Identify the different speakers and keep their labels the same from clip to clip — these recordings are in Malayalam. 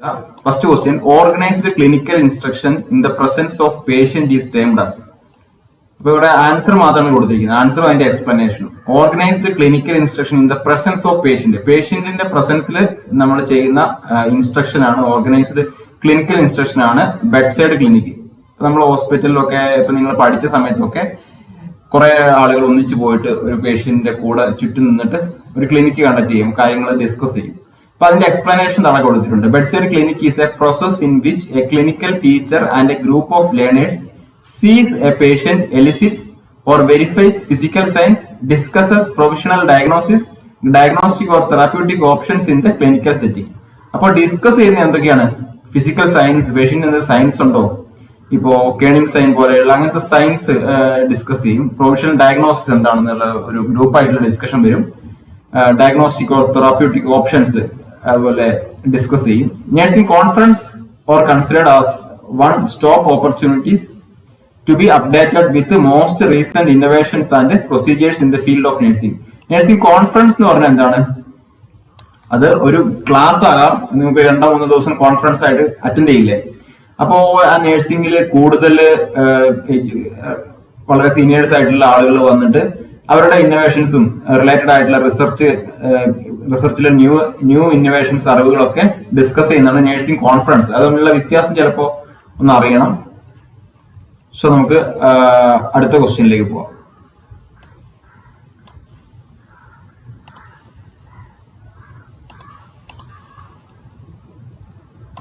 Speaker 1: First question, organised clinical instruction in in presence of patient is termed as. അപ്പൊ ഇവിടെ ആൻസർ മാത്രമാണ് കൊടുത്തിരിക്കുന്നത്. ആൻസറും അതിന്റെ എക്സ്പ്ലനേഷനും organised clinical instruction in the presence of patient പേഷ്യന്റിന്റെ പ്രസൻസിൽ നമ്മൾ ചെയ്യുന്ന ഇൻസ്ട്രക്ഷൻ ആണ് ഓർഗനൈസ്ഡ് ക്ലിനിക്കൽ ഇൻസ്ട്രക്ഷൻ ആണ് ബെഡ് സൈഡ് ക്ലിനിക്ക് ഇപ്പൊ നമ്മൾ ഹോസ്പിറ്റലിലൊക്കെ ഇപ്പൊ നിങ്ങൾ പഠിച്ച സമയത്തൊക്കെ കുറെ ആളുകൾ ഒന്നിച്ചു പോയിട്ട് ഒരു പേഷ്യന്റിന്റെ കൂടെ ചുറ്റും നിന്നിട്ട് ഒരു ക്ലിനിക്ക് കണ്ടക്ട് ചെയ്യും കാര്യങ്ങൾ ഡിസ്കസ് ചെയ്യും. അപ്പൊ അതിന്റെ എക്സ്പ്ലനേഷൻ താഴെ കൊടുത്തിട്ടുണ്ട്. Bedside clinic is a process in which a clinical teacher and a group of learners sees a patient elicits or verifies physical signs, discusses provisional diagnosis, diagnostic or therapeutic options in the clinical setting. അപ്പോൾ ഡിസ്കസ് ചെയ്യുന്ന എന്തൊക്കെയാണ്? ഫിസിക്കൽ സയൻസ് പേഷ്യന്റ് എന്ത് സയൻസ് ഉണ്ടോ? ഇപ്പോ കേണിംഗ് സൈൻ പോലെയുള്ള അങ്ങനത്തെ സയൻസ് ഡിസ്കസ് ചെയ്യും. പ്രൊഫഷണൽ ഡയഗ്നോസിസ് എന്താണെന്നുള്ള ഒരു ഗ്രൂപ്പായിട്ടുള്ള ഡിസ്കഷൻ വരും. ഡയഗ്നോസ്റ്റിക് ഓർ തെറാപ്യൂട്ടിക് ഓപ്ഷൻസ് അതുപോലെ ഡിസ്കസ് ചെയ്യും. Nursing conference or considered as one stop opportunities to be updated with most recent innovations and procedures in the field of nursing. Nursing conference എന്ന് പറഞ്ഞാൽ എന്താണ്? അത് ഒരു ക്ലാസ് ആകാം. നിങ്ങൾക്ക് രണ്ടോ മൂന്നോ ദിവസം കോൺഫറൻസ് ആയിട്ട് അറ്റൻഡ് ചെയ്യില്ലേ? അപ്പോ ആ നഴ്സിംഗിൽ കൂടുതൽ വളരെ സീനിയേഴ്സ് ആയിട്ടുള്ള ആളുകൾ വന്നിട്ട് അവരുടെ ഇന്നോവേഷൻസും റിലേറ്റഡ് ആയിട്ടുള്ള റിസർച്ച് റിസർച്ചിലെ ന്യൂ ന്യൂ ഇന്നോവേഷൻസ് അറിവുകളൊക്കെ ഡിസ്കസ് ചെയ്യുന്നതാണ് നേഴ്സിംഗ് കോൺഫറൻസ് അത് വ്യത്യാസം ചിലപ്പോൾ ഒന്ന് അറിയണം. സോ നമുക്ക് അടുത്ത ക്വസ്റ്റ്യനിലേക്ക് പോവാം.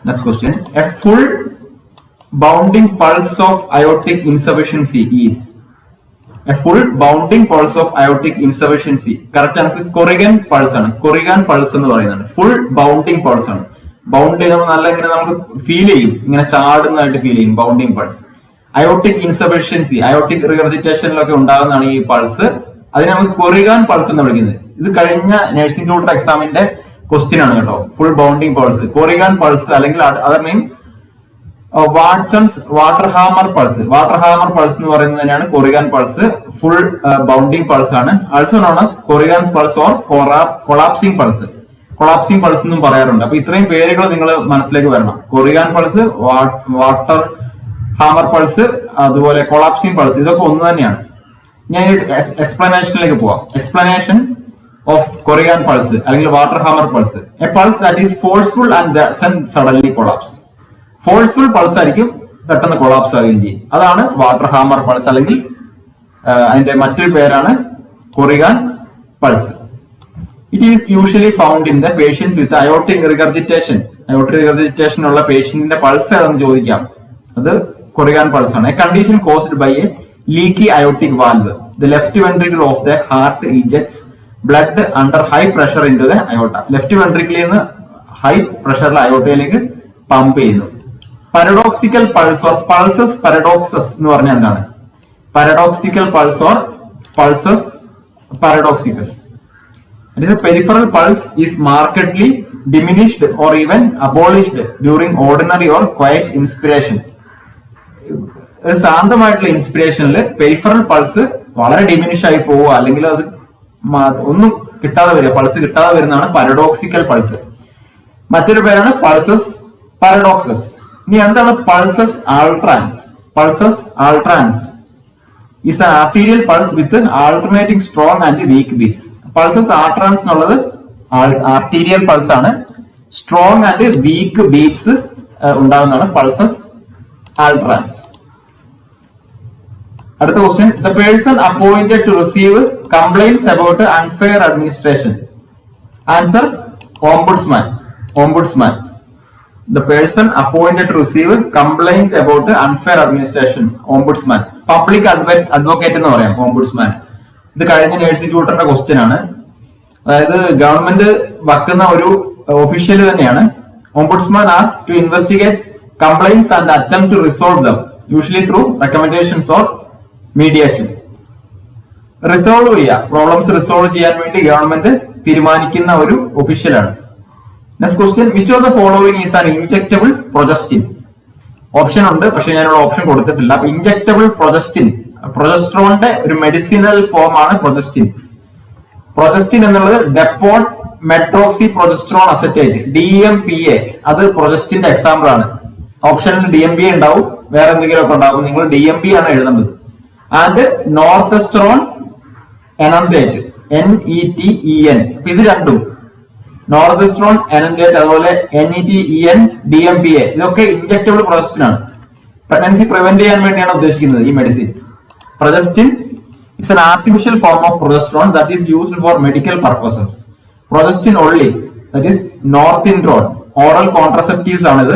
Speaker 1: Next question a full bounding pulse of aortic insufficiency is a full bounding pulse of aortic insufficiency correct answer Corrigan pulse ആണ്. കൊറിഗൻ പൾസ് എന്ന് പറയുന്നത് ഫുൾ ബൗണ്ടിങ് പൾസ് ആണ്. ബൗണ്ട് ചെയ്യുമ്പോൾ നല്ല ഇങ്ങനെ നമുക്ക് ഫീൽ ചെയ്യും. ഇങ്ങനെ ചാടുന്നതായിട്ട് ഫീൽ ചെയ്യും bounding pulse aortic insufficiency aortic റിഗർജിറ്റേഷനിലൊക്കെ ഉണ്ടാകുന്നതാണ് ഈ പൾസ് അതിനെ നമുക്ക് കൊറിഗാൻ പൾസ് എന്ന് വിളിക്കുന്നത്. ഇത് കഴിഞ്ഞ നഴ്സിംഗ് ട്യൂട്ടർ എക്സാമിന്റെ ക്വസ്റ്റ്യൻ ആണ് കേട്ടോ. Full bounding pulse Corrigan pulse അല്ലെങ്കിൽ other name Watson's water hammer pulse water hammer pulse എന്ന് പറയുന്നത് തന്നെയാണ് Corrigan pulse full bounding pulse ആണ്. Also known as Corrigan's pulse or collapsing pulse collapsing pulse എന്നും പറയാറുണ്ട്. അപ്പൊ ഇത്രയും പേരുകൾ നിങ്ങൾ മനസ്സിലേക്ക് വരണം. Corrigan pulse water hammer pulse അതുപോലെ കൊളാപ്സിംഗ് പൾസ് ഇതൊക്കെ ഒന്ന് തന്നെയാണ്. ഞാൻ എക്സ്പ്ലനേഷനിലേക്ക് പോവാം. എക്സ്പ്ലനേഷൻ ഓഫ് കൊറിയാൻ പൾസ് അല്ലെങ്കിൽ water hammer pulse a pulse that is forceful and suddenly collapse forceful pulse ആയിരിക്കും പെട്ടെന്ന് കൊളാപ്സ് ആവുകയും ചെയ്യും. അതാണ് വാട്ടർ ഹാമർ പൾസ് അല്ലെങ്കിൽ അതിന്റെ മറ്റൊരു പേരാണ് Corrigan pulse it is usually found in the patients with aortic regurgitation aortic regurgitation ഉള്ള പേഷ്യന്റിന്റെ പൾസ് ഏതെന്ന് ചോദിക്കാം. അത് കൊറിയാൻ പൾസ് ആണ്. A condition caused by a leaky aortic valve the left ventricle of the heart ejects blood under high pressure into the aorta left വെൻട്രിക്കിളിൽ നിന്ന് ഹൈ പ്രഷറിൽ അയോട്ടയിലേക്ക് പമ്പ് ചെയ്യുന്നു. Paradoxical pulse or pulsus paradoxus എന്ന് പറഞ്ഞാൽ എന്താണ്? Paradoxical pulse or pulsus paradoxus peripheral pulse is markedly diminished or even abolished during ordinary or quiet inspiration. ഒരു ശാന്തമായിട്ടുള്ള ഇൻസ്പിറേഷനിൽ പെരിഫറൽ പൾസ് വളരെ ഡിമിനിഷ് ആയി പോവുക അല്ലെങ്കിൽ അത് ഒന്നും കിട്ടാതെ വരിക പൾസ് കിട്ടാതെ വരുന്നതാണ് പാരഡോക്സിക്കൽ പൾസ് മറ്റൊരു പേരാണ് പൾസസ് പാരഡോക്സസ് ഇനി എന്താണ് pulsus alternans pulsus alternans is arterial pulse with alternating strong and weak beats pulsus alternans എന്നുള്ളത് ആർട്ടീരിയൽ പൾസ് ആണ്. സ്ട്രോങ് ആൻഡ് വീക്ക് ബീറ്റ്സ് ഉണ്ടാകുന്നതാണ് പൾസസ് ആൾട്രാൻസ് അടുത്ത question the person appointed to receive complaints about unfair administration answer ombudsman ombudsman the to receive receive complaint about unfair administration, ombudsman. Public advocate എന്ന് പറയാം ഓംബുഡ്സ്മാൻ ഇത് കഴിഞ്ഞ നേഴ്സിംഗ് ട്യൂട്ടറിന്റെ ക്വസ്റ്റ്യൻ ആണ്. അതായത് ഗവൺമെന്റ് വക്കുന്ന ഒരു ഒഫീഷ്യൽ തന്നെയാണ്. Ombudsman are to investigate complaints and attempt to resolve them usually through recommendations or mediation resolve ചെയ്യുക പ്രോബ്ലംസ് റിസോൾവ് ചെയ്യാൻ വേണ്ടി ഗവൺമെന്റ് തീരുമാനിക്കുന്ന ഒരു ഒഫീഷ്യലാണ് next question which of the following is an injectable progestin option ഉണ്ട് പക്ഷെ ഞാനിവിടെ ഓപ്ഷൻ കൊടുത്തിട്ടില്ല. അപ്പൊ ഇൻജക്റ്റബിൾ പ്രൊജസ്റ്റിൻ പ്രൊജസ്ട്രോണിന്റെ ഒരു മെഡിസിനൽ ഫോം ആണ് പ്രൊജസ്റ്റിൻ പ്രൊജസ്റ്റിൻ എന്നുള്ളത് depot medroxyprogesterone acetate D M P A അത് പ്രൊജസ്റ്റിന്റെ എക്സാമ്പിൾ ആണ്. ഓപ്ഷനിൽ ഡി എം എ ഉണ്ടാവും വേറെ എന്തെങ്കിലും ഒക്കെ ഉണ്ടാവും. നിങ്ങൾ ഡി എം പി ആണ് എഴുതേണ്ടത്. And norethisterone enanthate N E T E N ഇത് രണ്ടും. നോർത്തസ്ട്രോൺ എനന്തേറ്റ് അതുപോലെ N E T E N D M P A ഇതൊക്കെ ഇഞ്ചക്റ്റബിൾ പ്രൊജസ്റ്റിൻ ആണ് പ്രഗ്നൻസി പ്രിവെന്റ് ചെയ്യാൻ വേണ്ടിയാണ് ഉദ്ദേശിക്കുന്നത് ഈ medicine progestin it's an artificial form of progesterone that is used for medical purposes. Progestin only, that is northindrone, oral contraceptives ആണിത്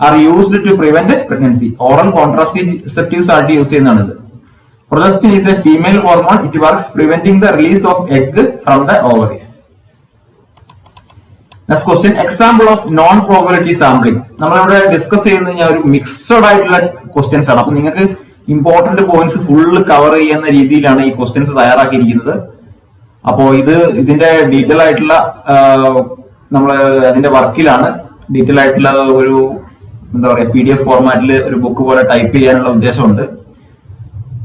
Speaker 1: are used to prevent pregnancy. Oral contraceptives ആയിട്ട് use ചെയ്യുന്നതാണിത് progestin is a female hormone. It works preventing the release of egg from the ovaries. Next question example of non probability sampling നമ്മളിവിടെ ഡിസ്കസ് ചെയ്യുന്ന ഞാൻ ഒരു മിക്സഡ് ആയിട്ടുള്ള ക്വസ്റ്റ്യൻസ് ആണ്. അപ്പൊ നിങ്ങൾക്ക് ഇമ്പോർട്ടന്റ് പോയിന്റ്സ് ഫുള്ള് കവർ ചെയ്യുന്ന രീതിയിലാണ് ഈ ക്വസ്റ്റ്യൻസ് തയ്യാറാക്കിയിരിക്കുന്നത്. അപ്പോ ഇത് ഇതിന്റെ ഡീറ്റെയിൽ ആയിട്ടുള്ള നമ്മൾ അതിന്റെ വർക്കിലാണ്. ഡീറ്റെയിൽ ആയിട്ടുള്ള ഒരു എന്താ പറയാ പി ഡി എഫ് ഫോർമാറ്റിൽ ഒരു ബുക്ക് പോലെ ടൈപ്പ് ചെയ്യാനുള്ള ഉദ്ദേശമുണ്ട്.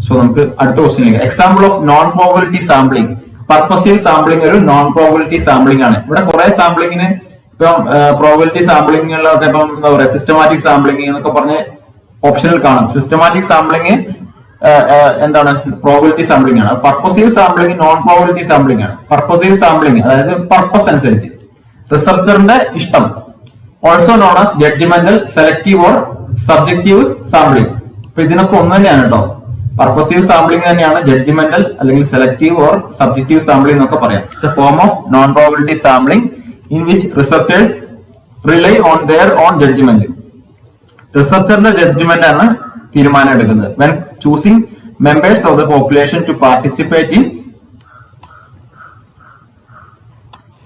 Speaker 1: സോ നമുക്ക് അടുത്ത ക്വസ്റ്റ്യനിലേക്ക് example of non probability sampling purposive sampling ഒരു നോൺ പ്രോബിലിറ്റി സാമ്പിളിംഗ് ആണ്. ഇവിടെ കുറെ സാമ്പിളിങ്ങിന് ഇപ്പം പ്രോബിലിറ്റി സാമ്പിളിങ്ങിലൊക്കെ ഇപ്പം എന്താ പറയുക സിസ്റ്റമാറ്റിക് സാമ്പിളിംഗ് എന്നൊക്കെ പറഞ്ഞ് ഓപ്ഷനിൽ കാണും. സിസ്റ്റമാറ്റിക് സാമ്പിളിംഗ് എന്താണ്? പ്രോബിലിറ്റി സാമ്പിളിംഗ് ആണ്. Purposive sampling non probability sampling ആണ്. പർപ്പസീവ് സാമ്പിളിംഗ് അതായത് പർപ്പസ് അനുസരിച്ച്. റിസർച്ചറിന്റെ ഇഷ്ടം also known as judgmental selective or subjective sampling അപ്പൊ ഇതിനൊക്കെ ഒന്ന് തന്നെയാണ് കേട്ടോ പർപ്പസീവ് സാമ്പിളിംഗ് തന്നെയാണ് ജഡ്ജ്മെന്റൽ അല്ലെങ്കിൽ സെലക്ടീവ് ഓർ സബ്ജക്റ്റീവ് സാമ്പിളിംഗ് എന്നൊക്കെ പറയാം it's a form of non probability sampling in which researchers rely on their own judgement റിസർച്ചറിന്റെ judgement ആണ് തീരുമാനം എടുക്കുന്നത് when choosing members of the population to participate in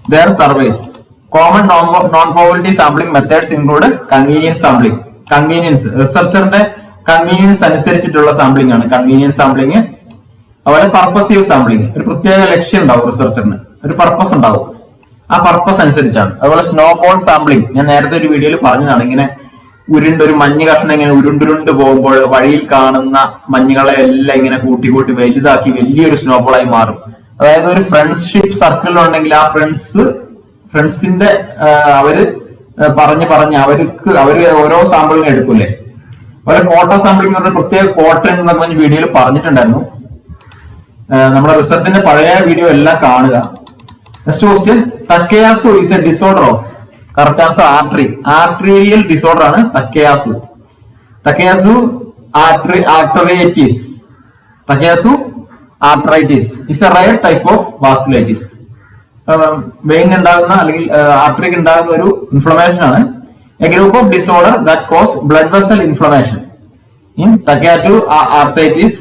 Speaker 1: their surveys. Common non-poverty sampling methods include convenience sampling. Convenience റിസർച്ചറിന്റെ convenience അനുസരിച്ചിട്ടുള്ള സാമ്പിളിംഗ് ആണ്. കൺവീനിയൻസ് സാമ്പിളിംഗ് അതുപോലെ പർപ്പസീവ് സാമ്പിളിംഗ് ഒരു പ്രത്യേക ലക്ഷ്യം ഉണ്ടാവും റിസർച്ചറിന് ഒരു പർപ്പസ് ഉണ്ടാവും. ആ പർപ്പസ് അനുസരിച്ചാണ്. അതുപോലെ സ്നോബോൾ സാമ്പിളിംഗ് ഞാൻ നേരത്തെ ഒരു വീഡിയോയിൽ പറഞ്ഞതാണ്. ഇങ്ങനെ ഉരുണ്ട് ഒരു മഞ്ഞ് കഷ്ണം ഇങ്ങനെ ഉരുണ്ടുരുണ്ട് പോകുമ്പോൾ വഴിയിൽ കാണുന്ന മഞ്ഞുകളെ എല്ലാം ഇങ്ങനെ കൂട്ടി കൂട്ടി വലുതാക്കി വലിയൊരു സ്നോബോളായി മാറും. അതായത് ഒരു ഫ്രണ്ട്ഷിപ്പ് സർക്കിൾ ഉണ്ടെങ്കിൽ ആ ഫ്രണ്ട്സ് ഫ്രണ്ട്സിന്റെ അവർ പറഞ്ഞ് പറഞ്ഞ് അവർക്ക് അവർ ഓരോ സാമ്പിളിനും എടുക്കൂലേ? അതുപോലെ കോട്ട സാമ്പിളിംഗ് പറഞ്ഞ പ്രത്യേക കോട്ട എന്ന് പറഞ്ഞ വീഡിയോയിൽ പറഞ്ഞിട്ടുണ്ടായിരുന്നു. നമ്മുടെ റിസർച്ചിന്റെ പഴയ വീഡിയോ എല്ലാം കാണുക. Next question Takayasu is a disorder of correct answer artery arterial disorder ആണ് Takayasu Takayasu artery arteritis Takayasu arteritis is a rare type of vasculitis vein ഉണ്ടാകുന്ന അല്ലെങ്കിൽ ആർട്ടറിക്ക് ഉണ്ടാകുന്ന ഒരു ഇൻഫ്ലമേഷൻ ആണ് a group of disorder that cause blood vessel inflammation in Takayasu arteritis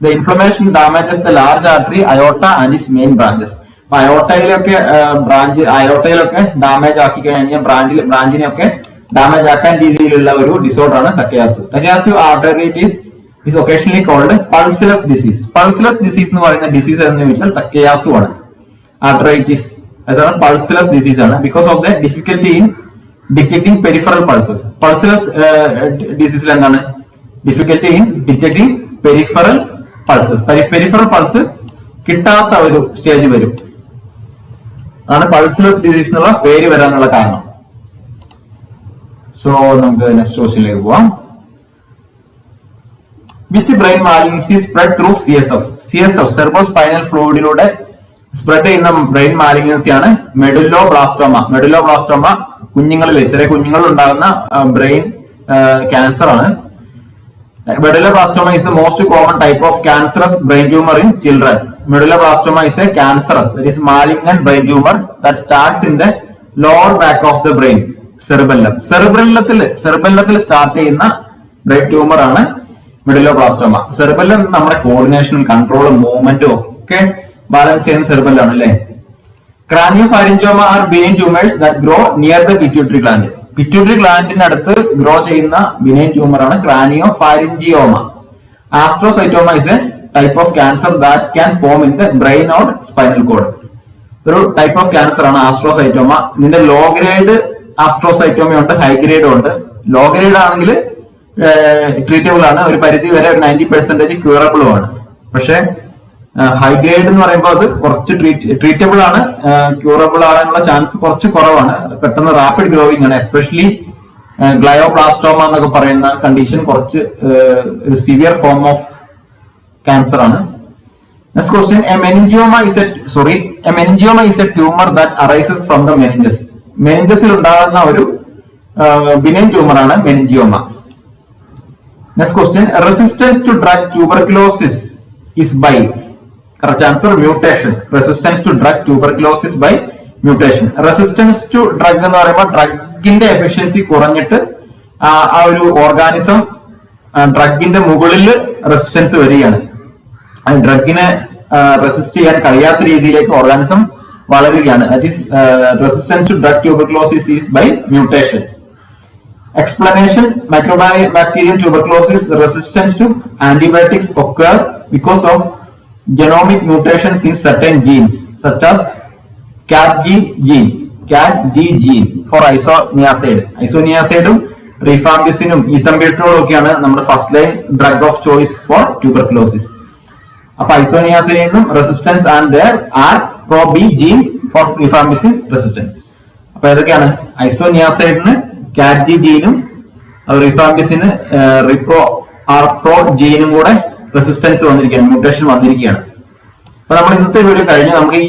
Speaker 1: the inflammation damages the large artery aorta and its main branches അപ്പൊ അയോട്ടയിലൊക്കെ ബ്രാഞ്ച് അയോട്ടയിലൊക്കെ ഡാമേജ് ആക്കി കഴിഞ്ഞാൽ ബ്രാഞ്ചിൽ ബ്രാഞ്ചിനെയൊക്കെ ഡാമേജ് ആക്കാൻ രീതിയിലുള്ള ഒരു ഡിസോർഡർ ആണ് Takayasu Takayasu arteritis is occasionally called pulseless disease pulseless disease എന്ന് പറയുന്ന ഡിസീസ് എന്ന് വെച്ചാൽ തക്കയാസു ആണ്. ആർട്ടറൈറ്റിസ് പൾസിലസ് ഡിസീസ് ആണ്. Because of the difficulty in detecting peripheral pulses pulseless ഡിസീസിൽ എന്താണ്? Difficulty in detecting peripheral pulses peripheral pulse കിട്ടാത്ത ഒരു സ്റ്റേജ് വരും. അതാണ് പൾസലസ് ഡിസീസ് എന്നുള്ള പേര് വരാനുള്ള കാരണം. സോ നമുക്ക് നെക്സ്റ്റ് ക്വസ്റ്റിനിലേക്ക് പോവാം. Which brain malignancy spread through C S F C S F cerebrospinal ഫ്ലൂയിഡിലൂടെ spread ചെയ്യുന്ന ബ്രെയിൻ മാലിഗ്നൻസി ആണ് മെഡുലോ ബ്ലാസ്റ്റോമ മെഡുലോ ബ്ലാസ്റ്റോമ കുഞ്ഞുങ്ങളിൽ ചെറിയ കുഞ്ഞുങ്ങളിൽ ഉണ്ടാകുന്ന ബ്രെയിൻ ക്യാൻസർ ആണ് medulloblastoma is the most common type of cancerous brain tumour in children medulloblastoma is a cancerous that is malignant brain tumour that starts in the lower back of the brain cerebellum സെർബല്ലത്തിൽ സെർബല്ലത്തിൽ സ്റ്റാർട്ട് ചെയ്യുന്ന ബ്രെയിൻ ട്യൂമർ ആണ് മെഡുലോ ബ്ലാസ്റ്റോമ സെർബല്ലം നമ്മുടെ കോർഡിനേഷനും കൺട്രോളും മൂവ്മെന്റും ഒക്കെ ബാലൻസ് ചെയ്യുന്ന സെർബല്ലാണ് അല്ലേ? Craniopharyngioma are benign tumours that grow near the pituitary gland pituitary ഗ്ലാൻഡിന്റെ അടുത്ത് ഗ്രോ ചെയ്യുന്ന ബിനൈൻ ട്യൂമർ ആണ് craniopharyngioma astrocytoma is a type of cancer that can form in the brain or spinal cord ഒരു ടൈപ്പ് ഓഫ് ക്യാൻസർ ആണ് ആസ്ട്രോസൈറ്റോമ ഇതിന്റെ ലോ ഗ്രേഡ് ആസ്ട്രോസൈറ്റോമ ഉണ്ട് ഹൈ ഗ്രേഡും ഉണ്ട്. ലോ ഗ്രേഡ് ആണെങ്കിൽ ട്രീറ്റബിൾ ആണ്. ഒരു പരിധി വരെ ഒരു നയന്റി പെർസെന്റേജ് ക്യൂറബിളും ആണ്. പക്ഷെ ഹൈ ഗ്രേഡ് എന്ന് പറയുമ്പോൾ അത് കുറച്ച് ട്രീറ്റബിൾ ആണ്. ക്യൂറബിൾ ആകാനുള്ള ചാൻസ് കുറച്ച് കുറവാണ്. പെട്ടെന്ന് റാപ്പിഡ് ഗ്രോയിങ് ആണ്. എസ്പെഷ്യലി ഗ്ലയോബ്ലാസ്റ്റോമ എന്നൊക്കെ പറയുന്ന കണ്ടീഷൻ കുറച്ച് ഒരു സിവിയർ ഫോം ഓഫ് ക്യാൻസർ ആണ്. Next question a meningioma is a sorry a meningioma is a tumour that arises from the meninges മെനിഞ്ചസിൽ ഉണ്ടാകുന്ന ഒരു ബിനൈൻ ട്യൂമർ ആണ് meningioma next question resistance to drug tuberculosis is by correct answer mutation resistance to drug tuberculosis by mutation resistance to drug എന്ന് പറയുമ്പോൾ ഡ്രഗിന്റെ എഫിഷ്യൻസി കുറഞ്ഞിട്ട് ആ ഒരു ഓർഗാനിസം ഡ്രഗിന്റെ മുകളിൽ റെസിസ്റ്റൻസ് വരികയാണ്. ഡ്രഗിനെ റെസിസ്റ്റ് ചെയ്യാൻ കഴിയാത്ത രീതിയിലേക്ക് ഓർഗാനിസം വളരുകയാണ്. That is resistance to drug tuberculosis is by mutation explanation mycobacterium tuberculosis resistance to antibiotics occur because of genomic mutations in certain genes, such as CATG gene, CATG gene for isoniazid. Isoniazidum, റിഫാംബിസിനും ഈത്തംബിട്രോളും ഒക്കെയാണ് നമ്മുടെ first line drug of choice for tuberculosis അപ്പൊ ഐസോനിയാസിനും resistance and the rpoB gene for rifampicin resistance അപ്പൊ ഏതൊക്കെയാണ്? ഐസോനിയാസൈഡിന് കാറ്റ്ജി ജീനും റിഫാംബിസിന് റിപ്രോ ആർപ്രോ ജീനും കൂടെ റെസിസ്റ്റൻസ് വന്നിരിക്കുകയാണ് മ്യൂട്ടേഷൻ വന്നിരിക്കുകയാണ്. അപ്പൊ നമ്മൾ ഇന്നത്തെ വീഡിയോ കഴിഞ്ഞ് നമുക്ക് ഈ